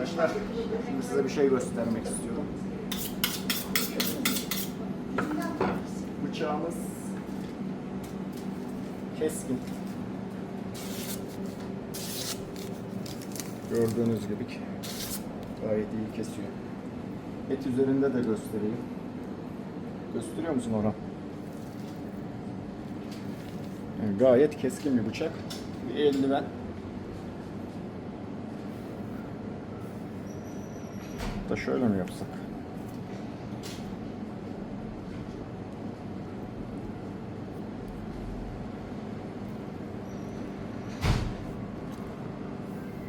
arkadaşlar. Şimdi size bir şey göstermek istiyorum. Bıçağımız keskin. Gördüğünüz gibi gayet iyi kesiyor. Et üzerinde de göstereyim. Gösteriyor musun Orhan? Yani gayet keskin bir bıçak. Bir eldiven. Da şöyle mi yapsak?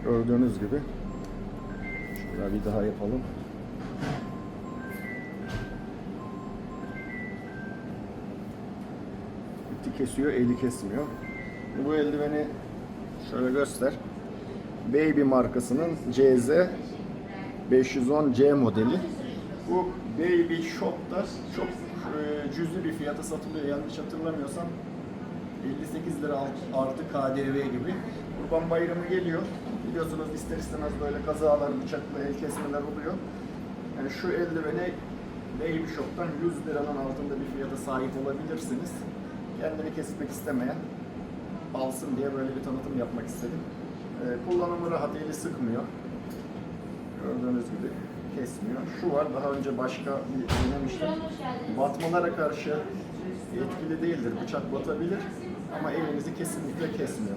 Gördüğünüz gibi. Şöyle bir daha yapalım. İti kesiyor, eli kesmiyor. Bu eldiveni şöyle göster. Baby markasının CZ 510C modeli. Bu Baby Shop'ta çok e, cüzi bir fiyata satılıyor. Yanlış hatırlamıyorsam 58 lira artı KDV gibi. Kurban Bayramı geliyor. Biliyorsunuz ister istemez böyle kazalar, bıçakla el kesmeler oluyor. Yani şu eldiveni Baby Shop'tan 100 liranın altında bir fiyata sahip olabilirsiniz. Kendini kesmek istemeyen alsın diye böyle bir tanıtım yapmak istedim. Ee, kullanımı rahat, eli sıkmıyor. Gördüğünüz gibi kesmiyor. Şu var, daha önce başka bir denemiştim. Batmalara karşı etkili değildir. Bıçak batabilir ama elinizi kesinlikle kesmiyor.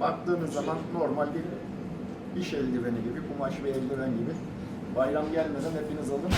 Baktığınız zaman normal bir iş eldiveni gibi, kumaş bir eldiven gibi. Bayram gelmeden hepiniz alın.